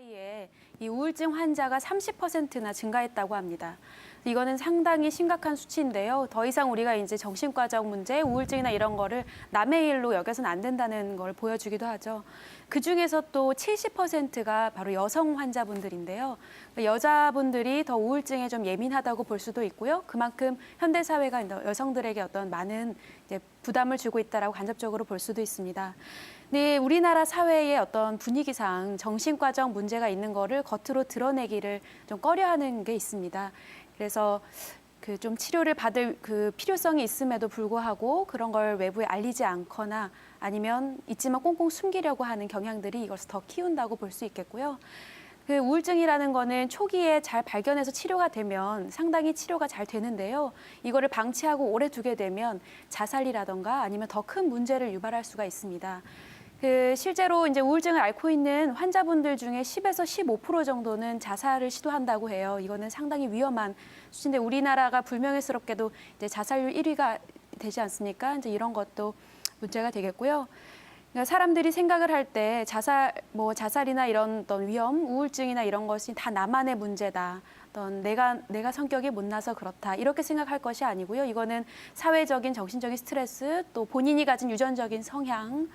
사이에 이 우울증 환자가 30%나 증가했다고 합니다. 이거는 상당히 심각한 수치인데요. 더 이상 우리가 이제 정신과적 문제, 우울증이나 이런 거를 남의 일로 여겨서는 안 된다는 걸 보여주기도 하죠. 그 중에서 또 70%가 바로 여성 환자분들인데요. 여자분들이 더 우울증에 좀 예민하다고 볼 수도 있고요. 그만큼 현대 사회가 여성들에게 어떤 많은 부담을 주고 있다라고 간접적으로 볼 수도 있습니다. 네, 우리나라 사회의 어떤 분위기상 정신과적 문제가 있는 거를 겉으로 드러내기를 좀 꺼려하는 게 있습니다. 그래서 그 좀 치료를 받을 그 필요성이 있음에도 불구하고 그런 걸 외부에 알리지 않거나 아니면 있지만 꽁꽁 숨기려고 하는 경향들이 이것을 더 키운다고 볼 수 있겠고요. 그 우울증이라는 거는 초기에 잘 발견해서 치료가 되면 상당히 치료가 잘 되는데요. 이거를 방치하고 오래 두게 되면 자살이라던가 아니면 더 큰 문제를 유발할 수가 있습니다. 그 실제로 이제 우울증을 앓고 있는 환자분들 중에 10에서 15% 정도는 자살을 시도한다고 해요. 이거는 상당히 위험한 수치인데 우리나라가 불명예스럽게도 이제 자살률 1위가 되지 않습니까? 이제 이런 것도 문제가 되겠고요. 그러니까 사람들이 생각을 할 때 자살 뭐 자살이나 이런 어떤 위험, 우울증이나 이런 것이 다 나만의 문제다. 어떤 내가 내가 성격이 못나서 그렇다 이렇게 생각할 것이 아니고요. 이거는 사회적인 정신적인 스트레스 또 본인이 가진 유전적인 성향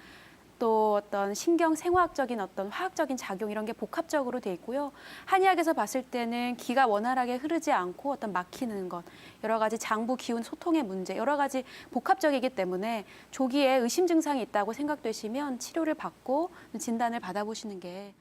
또 어떤 신경 생화학적인 어떤 화학적인 작용 이런 게 복합적으로 돼 있고요. 한의학에서 봤을 때는 기가 원활하게 흐르지 않고 어떤 막히는 것, 여러 가지 장부 기운 소통의 문제, 여러 가지 복합적이기 때문에 조기에 의심 증상이 있다고 생각되시면 치료를 받고 진단을 받아보시는 게